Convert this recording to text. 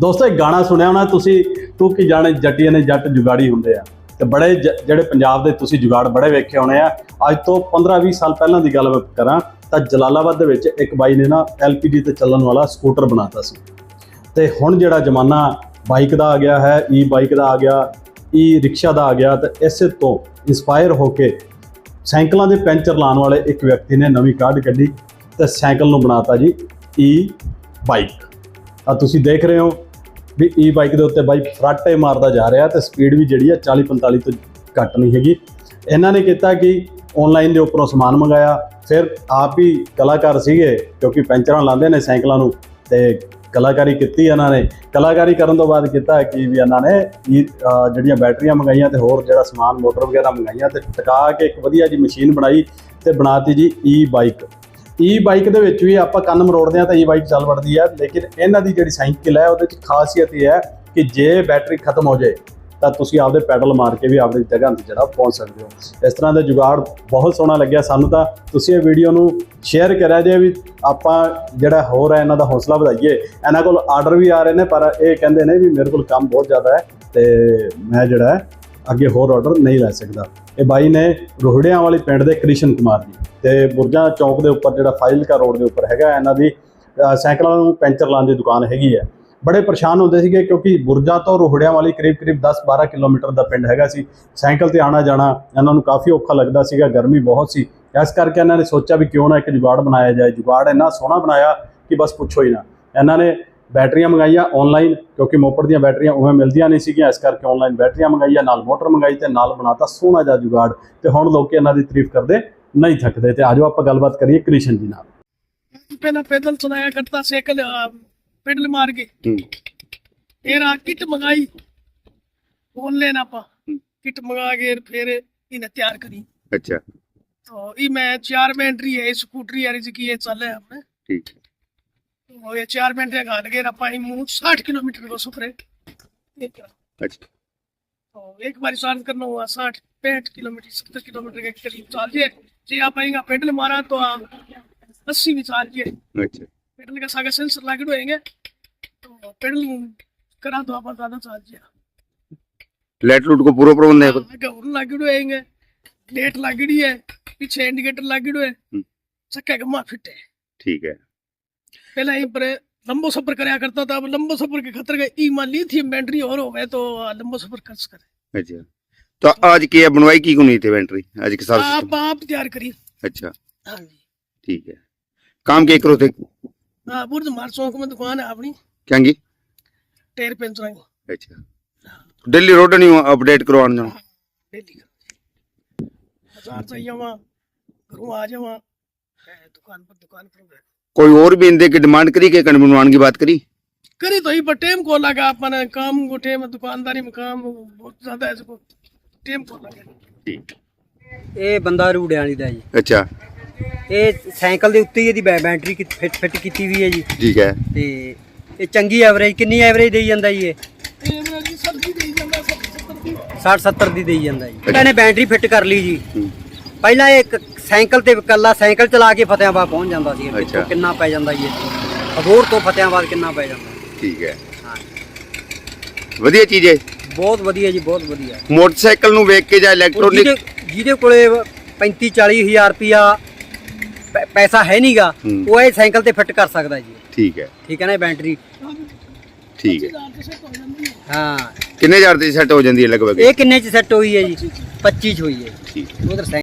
ਦੋਸਤੋ ਇੱਕ ਗਾਣਾ ਸੁਣਿਆ ਹੋਣਾ ਤੁਸੀਂ, ਤੂੰ ਕੀ ਜਾਣੇ ਜੱਟੀਆਂ ਨੇ ਜੱਟ ਜੁਗਾੜੀ ਹੁੰਦੇ ਆ। ਤੇ ਬੜੇ ਜ- ਜਿਹੜੇ ਪੰਜਾਬ ਦੇ ਤੁਸੀਂ ਜੁਗਾੜ ਬੜੇ ਵੇਖੇ ਹੋਣੇ ਆ। ਅੱਜ ਤੋਂ 15-20 ਸਾਲ ਪਹਿਲਾਂ ਦੀ ਗੱਲ ਕਰਾਂ, ਤਾਂ ਜਲਾਲਾਬਾਦ ਦੇ ਵਿੱਚ ਇੱਕ ਬਾਈ ਨੇ ਨਾ ਐਲਪੀਜੀ ਤੇ ਚੱਲਣ ਵਾਲਾ ਸਕੂਟਰ ਬਣਾਤਾ ਸੀ। ਤੇ ਹੁਣ ਜਿਹੜਾ ਜ਼ਮਾਨਾ ਬਾਈਕ ਦਾ ਆ ਗਿਆ ਹੈ ਈ ਬਾਈਕ ਦਾ ਆ ਗਿਆ ਈ ਰਿਕਸ਼ਾ ਦਾ ਆ ਗਿਆ, ਤੇ ਇਸੇ ਤੋਂ ਇਨਸਪਾਇਰ ਹੋ ਕੇ ਸਾਈਕਲਾਂ ਦੇ ਪੈਂਚਰ ਲਾਉਣ ਵਾਲੇ ਇੱਕ ਵਿਅਕਤੀ ਨੇ ਨਵੀਂ ਕਾਢ ਕੱਢੀ ਤੇ ਸਾਈਕਲ ਨੂੰ ਬਣਾਤਾ ਜੀ ਈ ਬਾਈਕ ਆ ਤੁਸੀਂ ਦੇਖ ਰਹੇ ਹੋ ਵੀ e ਈ ਬਾਈਕ ਦੇ ਉੱਤੇ ਬਾਈ ਫਰਾਟੇ ਮਾਰਦਾ ਜਾ ਰਿਹਾ ਤੇ ਸਪੀਡ ਵੀ ਜਿਹੜੀ ਆ 40 45 ਤੋਂ ਘੱਟ ਨਹੀਂ ਹੈਗੀ। ਇਹਨਾਂ ਨੇ ਕੀਤਾ ਕਿ ਆਨਲਾਈਨ ਦੇ ਉੱਪਰੋਂ ਸਮਾਨ ਮੰਗਾਇਆ। ਫਿਰ ਆਪ ਹੀ ਕਲਾਕਾਰ ਸੀਗੇ, ਕਿਉਂਕਿ ਪੈਂਚਰਾਂ ਲਾਉਂਦੇ ਨੇ ਸਾਈਕਲਾਂ ਨੂੰ ਤੇ ਕਲਾਕਾਰੀ ਕੀਤੀ ਇਹਨਾਂ ਨੇ। ਕਲਾਕਾਰੀ ਕਰਨ ਤੋਂ ਬਾਅਦ ਕੀਤਾ ਕਿ ਵੀ ਇਹਨਾਂ ਨੇ e, ਈ ਜਿਹੜੀਆਂ ਬੈਟਰੀਆਂ ਮੰਗਾਈਆਂ ਤੇ ਹੋਰ ਜਿਹੜਾ ਸਮਾਨ ਮੋਟਰ ਵਗੈਰਾ ਮੰਗਾਈਆਂ ਤੇ ਟਿਕਾ ਕੇ ਇੱਕ ਵਧੀਆ ਜੀ ਮਸ਼ੀਨ ਬਣਾਈ ਤੇ ਬਣਾਤੀ ਜੀ e e bike e bike ਦੇ ਵਿੱਚ ਵੀ ਆਪਾਂ ਕੰਨ ਮਰੋੜਦੇ ਆ ਤਾਂ ਈ ਬਾਈਕ ਚੱਲ ਵੜਦੀ ਹੈ, ਲੇਕਿਨ ਇਹਨਾਂ ਦੀ ਜਿਹੜੀ ਸਾਈਕਲ ਹੈ, ਉਹਦੇ ਵਿੱਚ ਖਾਸੀਅਤ ਇਹ ਹੈ ਕਿ ਜੇ ਬੈਟਰੀ ਖਤਮ ਹੋ ਜਾਏ, ਤਾਂ ਤੁਸੀਂ ਆਪਦੇ ਪੈਡਲ ਮਾਰ ਕੇ ਵੀ ਆਪਦੀ ਜਗ੍ਹਾ ਤੇ ਜਿਹੜਾ ਪਹੁੰਚ ਸਕਦੇ ਹੋ। ਇਸ ਤਰ੍ਹਾਂ ਦਾ ਜੁਗਾੜ ਬਹੁਤ ਸੋਹਣਾ ਲੱਗਿਆ ਸਾਨੂੰ ਤਾਂ। ਤੁਸੀਂ ਇਹ ਵੀਡੀਓ ਨੂੰ ਸ਼ੇਅਰ ਕਰਿਆ ਜੇ ਵੀ ਆਪਾਂ ਜਿਹੜਾ ਹੋਰ ਹੈ, ਇਹਨਾਂ ਦਾ ਹੌਸਲਾ ਵਧਾਈਏ। ਇਹਨਾਂ ਕੋਲ ਆਰਡਰ ਵੀ ਆ ਰਹੇ ਨੇ, ਪਰ ਇਹ ਕਹਿੰਦੇ ਨੇ ਵੀ ਮੇਰੇ ਕੋਲ ਕੰਮ ਬਹੁਤ ਜ਼ਿਆਦਾ ਹੈ ਤੇ ਮੈਂ ਜਿਹੜਾ ਅੱਗੇ ਹੋਰ ਆਰਡਰ ਨਹੀਂ ਲੈ ਸਕਦਾ। ਇਹ ਬਾਈ ਨੇ ਰੋਹੜਿਆਂ ਵਾਲੇ ਪਿੰਡ ਦੇ ਕ੍ਰਿਸ਼ਨ ਕੁਮਾਰ ਜੀ ਤੇ ਬੁਰਜਾ ਚੌਕ ਦੇ ਉੱਪਰ ਜਿਹੜਾ ਫਾਜ਼ਿਲਕਾ ਰੋਡ ਦੇ ਉੱਪਰ ਹੈਗਾ, ਇਹਨਾਂ ਦੀ ਸਾਈਕਲਾਂ ਨੂੰ ਪੈਂਚਰ ਲਾਉਣ ਦੀ ਦੁਕਾਨ ਹੈਗੀ ਹੈ। ਬੜੇ ਪਰੇਸ਼ਾਨ ਹੁੰਦੇ ਸੀਗੇ ਕਿਉਂਕਿ ਬੁਰਜਾ ਤੋਂ ਰੋਹੜਿਆਂ ਵਾਲੀ ਕਰੀਬ ਕਰੀਬ 10-12 ਕਿਲੋਮੀਟਰ ਦਾ ਪਿੰਡ ਹੈਗਾ ਸੀ। ਸਾਈਕਲ ਤੇ ਆਣਾ ਜਾਣਾ ਇਹਨਾਂ ਨੂੰ ਕਾਫੀ ਔਖਾ ਲੱਗਦਾ ਸੀਗਾ, ਗਰਮੀ ਬਹੁਤ ਸੀ। ਇਸ ਕਰਕੇ ਇਹਨਾਂ ਨੇ ਸੋਚਿਆ ਵੀ ਕਿਉਂ ਨਾ ਇੱਕ ਜੁਗਾੜ ਬਣਾਇਆ ਜਾਏ। ਜੁਗਾੜ ਇੰਨਾ ਸੋਹਣਾ ਬਣਾਇਆ ਕਿ ਬਸ ਪੁੱਛੋ ਹੀ ਨਾ। ਇਹਨਾਂ ਨੇ ਬੈਟਰੀਆਂ ਮੰਗਾਈਆਂ ਆਨਲਾਈਨ ਕਿਉਂਕਿ ਮੋਪਰ ਦੀਆਂ ਬੈਟਰੀਆਂ ਉਵੇਂ ਮਿਲਦੀਆਂ ਨਹੀਂ ਸੀਗੀਆਂ ਇਸ ਕਰਕੇ ਆਨਲਾਈਨ ਬੈਟਰੀਆਂ ਮੰਗਾਈਆਂ ਨਾਲ ਮੋਟਰ ਮੰਗਾਈ ਤੇ ਨਾਲ ਬਣਾਤਾ ਸੋਹਣਾ ਜਿਹਾ ਜੁਗਾੜ ਤੇ ਹੁਣ ਲੋਕ ਇਹਨਾਂ ਦੀ ਤਾਰੀਫ ਕਰਦੇ ਨਹੀਂ ਥੱਕਦੇ ਤੇ ਆਜੋ ਆਪਾਂ ਗੱਲਬਾਤ ਕਰੀਏ ਕ੍ਰਿਸ਼ਨ ਜੀ ਨਾਲ पहला पैदल चलाया करता साइकिल आ, पेडल मार के फिर आ किट मंगाई ऑनलाइन आपा किट मंगा के फिर इन्हें तैयार करी अच्छा तो ई मैं चार में एंट्री है स्कूटरी यानी जी ये चल है हमने ठीक तो ये चार मिनट का घाट गया पाई मुंह साठ किलोमीटर को सफर है अच्छा तो एक बार चार्ज करना हुआ साठ पैंठ किलोमीटर सत्तर किलोमीटर के करीब चार्ज है जी आप आएगा पेडल मारा तो आप अस्सी भी चार्ज है अच्छा पेडल का सागा सेंसर लागू होएंगे तो पेडल करा तो आप ज्यादा चार्ज है लाइट लूट को पूरा प्रबंध है आगे और लागू होएंगे प्लेट लागड़ी है पीछे इंडिकेटर लागू है हम्म। चक्का गम्मा फिट है ठीक है पहले यहीं पर लंबो सफर कराया करता था अब लंबो सफर के खतर गए ई मान ली थी बैटरी और हो गए तो लंबो सफर कर सके अच्छा तो आज की बनवाई की को नहीं थी बैटरी आज के साल आप सिस्टम आप तैयार करिए अच्छा हाँ जी ठीक है काम के करो थे हाँ बुर्ज मार चौक में दुकान है अपनी क्या की टायर पंचर अच्छा दिल्ली रोड नहीं अपडेट करवाना जाना डेली बाजार चाहिए वहाँ घरों आ जाओ वहाँ दुकान पर दुकान पर बैठ। कोई और भी इंदे की डिमांड करी के कण बनवाने की बात करी करी तो ही पर टेम को लगा अपन काम को टेम दुकानदारी में काम बहुत ज्यादा है इसको टेम को लगा ठीक ਇਹ ਬੰਦਾ ਰੂੜਿਆਂ ਵਾਲੀ ਦਾ ਜੀ अच्छा ਇਹ ਸਾਈਕਲ ਦੇ ਉੱਤੇ ਹੀ ਇਹਦੀ ਬੈ- ਬੈਟਰੀ ਕੀ- ਫਿੱਟ ਫਿੱਟ ਕੀਤੀ ਵੀ ਹੈ ਜੀ ठीक है ਤੇ ਇਹ ਚੰਗੀ ਐਵਰੇਜ ਕਿੰਨੀ ਐਵਰੇਜ ਦੇਈ ਜਾਂਦਾ ਜੀ ਇਹ सब्जी दे जाना सब सत्तर की 60 70 ਦੀ ਦੇਈ ਜਾਂਦਾ ਜੀ ਇਹਨੇ ਬੈਟਰੀ ਫਿੱਟ ਕਰ ਲਈ ਜੀ हम्म, ਪਹਿਲਾਂ ਇਹ ਇੱਕ ਸਾਈਕਲ ਤੇ ਇਕੱਲਾ ਸਾਈਕਲ ਚਲਾ ਕੇ ਫਤਿਆਬਾਦ ਪਹੁੰਚ ਜਾਂਦਾ ਸੀ ਕਿੰਨਾ ਪੈ ਜਾਂਦਾ ਜੀ ਇੱਥੋਂ? ਤੋਂ ਫਤਿਆਬਾਦ ਕਿੰਨਾ ਪੈ ਜਾਂਦਾ? ਠੀਕ ਹੈ। ਹਾਂ। ਵਧੀਆ ਚੀਜ਼ ਹੈ। ਬਹੁਤ ਵਧੀਆ ਜੀ ਬਹੁਤ ਵਧੀਆ। ਮੋਟਰਸਾਈਕਲ ਨੂੰ ਵੇਖ ਕੇ ਜਾਂ ਇਲੈਕਟ੍ਰੋਨਿਕ ਜਿਹਦੇ ਕੋਲੇ 35 40 ਰੁਪਿਆ ਪੈਸਾ ਹੈ ਨਹੀਂਗਾ ਹੂੰ। ਉਹ ਇਹ ਸਾਈਕਲ ਤੇ ਫਿੱਟ ਕਰ ਸਕਦਾ ਜੀ। ਠੀਕ ਹੈ। ਠੀਕ ਹੈ ਨਾ ਇਹ ਬੈਟਰੀ? ਠੀਕ ਹੈ। ਹਾਂ। ਕਿੰਨੇ ਹਜ਼ਾਰ ਤੇ ਸੈੱਟ ਹੋ ਜਾਂਦੀ ਹੈ ਲਗਭਗ? ਇਹ ਕਿੰਨੇ ਚ ਸੈੱਟ ਹੋਈ ਹੈ ਜੀ? 25 ਚ ਹੋਈ ਹੈ। ਠੀਕ ਉਧਰ